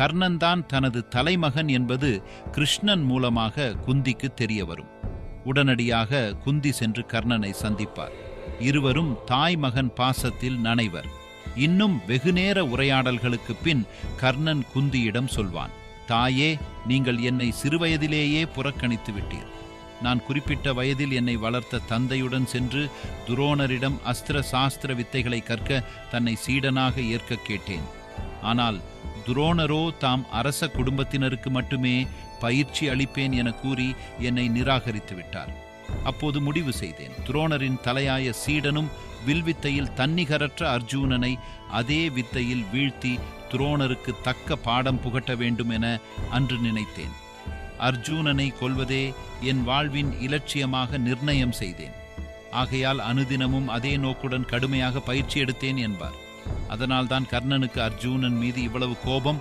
கர்ணன்தான் தனது தலைமகன் என்பது கிருஷ்ணன் மூலமாக குந்திக்கு தெரிய வரும் உடனடியாக குந்தி சென்று கர்ணனை சந்திப்பார். இருவரும் தாய் மகன் பாசத்தில் நனைவர். இன்னும் வெகுநேர உரையாடல்களுக்கு பின் கர்ணன் குந்தியிடம் சொல்வான் தாயே நீங்கள் என்னை சிறுவயதிலேயே புறக்கணித்து விட்டீர். நான் குறிப்பிட்ட வயதில் என்னை வளர்த்த தந்தையுடன் சென்று துரோணரிடம் அஸ்திர சாஸ்திர வித்தைகளை கற்க தன்னை சீடனாக ஏற்க கேட்டேன். ஆனால் துரோணரோ தாம் அரச குடும்பத்தினருக்கு மட்டுமே பயிற்சி அளிப்பேன் என கூறி என்னை நிராகரித்து விட்டார். அப்போது முடிவு செய்தேன். துரோணரின் தலையாய சீடனும் வில்வித்தையில் தன்னிகரற்ற அர்ஜூனனை அதே வித்தையில் வீழ்த்தி துரோணருக்கு தக்க பாடம் புகட்ட வேண்டும் என அன்று நினைத்தேன். அர்ஜூனனை கொல்வதே என் வாழ்வின் இலட்சியமாக நிர்ணயம் செய்தேன். ஆகையால் அனுதினமும் அதே நோக்குடன் கடுமையாக பயிற்சி எடுத்தேன் என்பார். அதனால்தான் கர்ணனுக்கு அர்ஜூனன் மீது இவ்வளவு கோபம்?